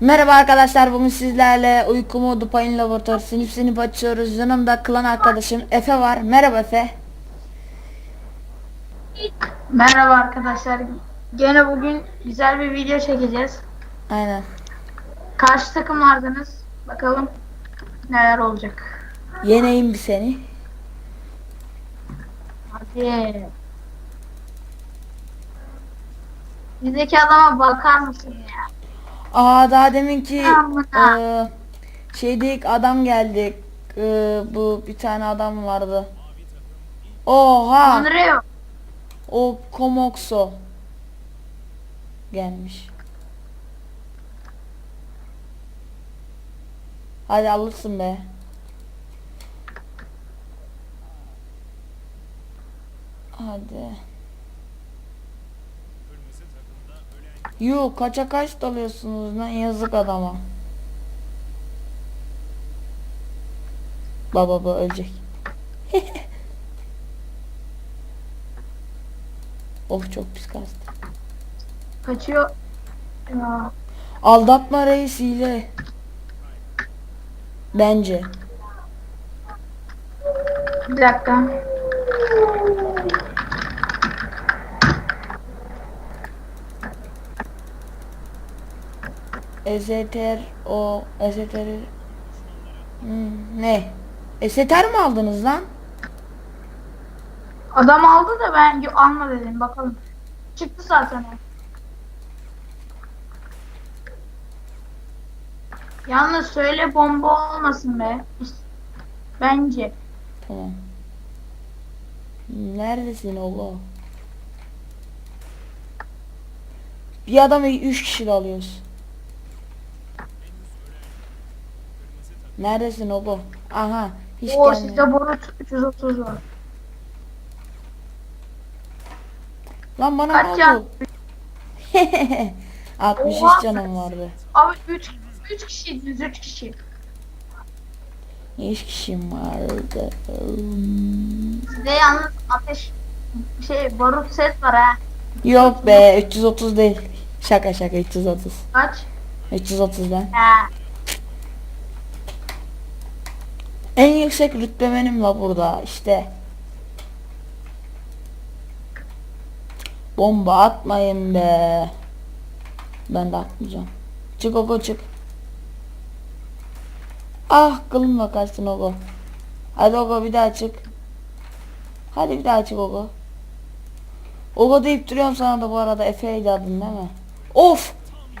Merhaba arkadaşlar bugün sizlerle uyku modu payın laboratuvarı sinip sinip açıyoruz. Yanımda klan arkadaşım Efe var. Merhaba Efe. Merhaba arkadaşlar. Gene bugün güzel bir video çekeceğiz. Aynen. Karşı takımlardınız. Bakalım neler olacak. Yeneyim bir seni. Hadi. Bizdeki adama bakar mısın ya? Aa daha deminki eee şeydik adam geldi. Eee, bu bir tane adam vardı. Oha! Andreo. O Komokso gelmiş. Hadi alırsın be. Hadi. Yuh kaça kaç dalıyorsunuz lan yazık adama. Baba baba ölecek. of çok pis kastı. Kaçıyor. Ya. Aldatma reis hile. Bence. Bir dakika. Ezeter o Ezeter hmm, ne? Eseter mi aldınız lan? Adam aldı da ben alma dedim bakalım. Çıktı zaten. Yalnız söyle bomba olmasın be. Bence. Tamam. Neredesin oğlum? Bir adamı üç kişi de alıyoruz. Neredesin oğlum? Aha. Hiç O gelmiyor. sizde borut 330 var. Lan bana Kaç ne oldu? 63 Oha. canım vardı. Abi 3 3 kişi, düz 3 kişi. 3 kişim vardı. Sizde yalnız ateş şey barut set var ha. Yok be 330 değil. Şaka şaka 330. Kaç? 330 lan. Ha. En yüksek rütbe benim la burada işte. Bomba atmayın be. Ben de atmayacağım. Çık Ogo çık. Ah kılımla kaçtın Ogo. Hadi Ogo bir daha çık. Hadi bir daha çık Ogo. Ogo deyip duruyorum sana da bu arada Efe'ydi adın değil mi? Of!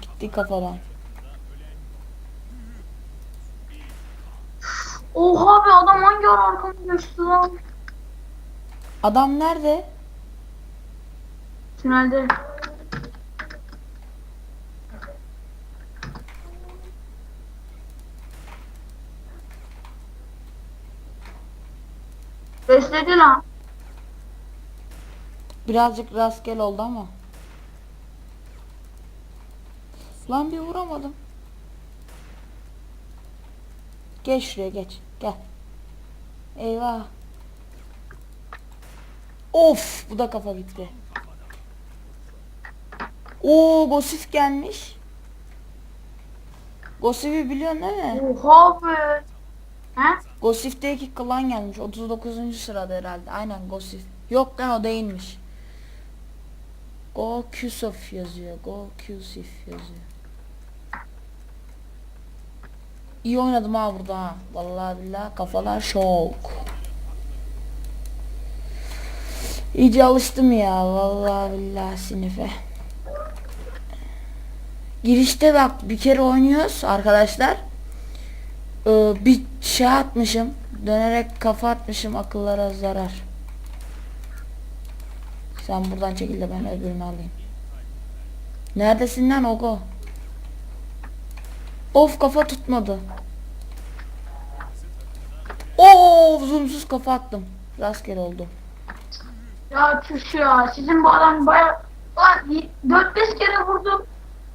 Gitti kafadan. Oha be adam hangi ara arkamda geçti lan? Adam nerede? Tünelde. Besledi lan. Birazcık rastgele oldu ama. Lan bir vuramadım. Geç şuraya geç. Gel. Eyvah. Of bu da kafa gitti. Oo Gosif gelmiş. Gosif'i biliyorsun değil mi? Oha be. He? Gosif'teki klan gelmiş. 39. sırada herhalde. Aynen Gosif. Yok lan o değilmiş. Go Kusuf yazıyor. Go Kusif yazıyor. İyi oynadım ha burada ha. Vallahi billahi kafalar şok. İyice alıştım ya. Vallahi billahi sinife. Girişte bak bir kere oynuyoruz arkadaşlar. Ee, bir şey atmışım. Dönerek kafa atmışım akıllara zarar. Sen buradan çekil de ben öbürünü alayım. Neredesin lan Ogo? Of kafa tutmadı. Oo zoomsuz kafa attım. Rastgele oldu. Ya çüş ya. Sizin bu adam baya... Lan 4-5 kere vurdum.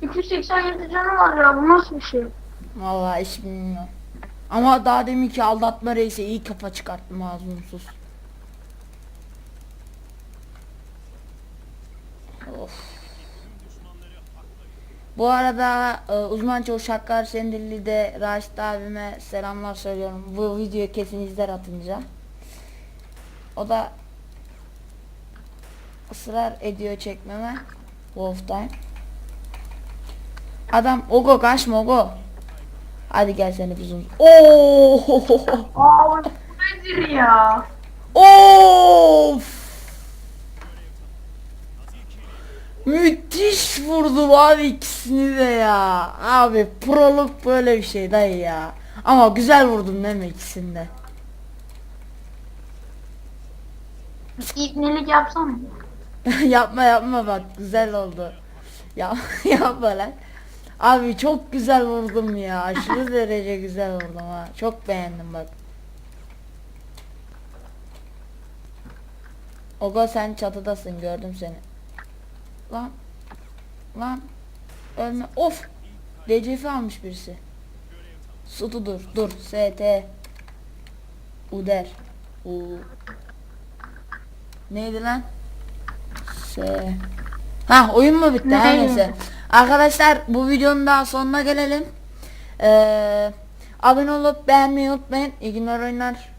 287 canı var ya. Bu nasıl bir şey? Vallahi hiç bilmiyorum. Ama daha deminki aldatma reisi iyi kafa çıkarttım zoomsuz. Of. Bu arada e, uzman çavuş Hakkar Sendilli de Raşit abime selamlar söylüyorum. Bu videoyu kesin izler atınca. O da ısrar ediyor çekmeme. Wolf Time. Adam Ogo kaçma Ogo. Hadi gel seni bizim. Oo! Abi bu nedir ya? Of! Müthiş vurdum abi ikisini de ya. Abi proluk böyle bir şey dayı ya. Ama güzel vurdum değil mi ikisini de? İbnelik yapsana. yapma yapma bak güzel oldu. Ya yapma lan. Abi çok güzel vurdum ya. Aşırı derece güzel vurdum ha. Çok beğendim bak. Ogo sen çatıdasın gördüm seni. Lan. Lan. Ölme. Of. DCF almış birisi. Sutu dur. Dur. ST. Uder. U. Neydi lan? S. Ha oyun mu bitti? Her Ne? neyse. Arkadaşlar bu videonun daha sonuna gelelim. Ee, abone olup beğenmeyi unutmayın. İyi günler oyunlar.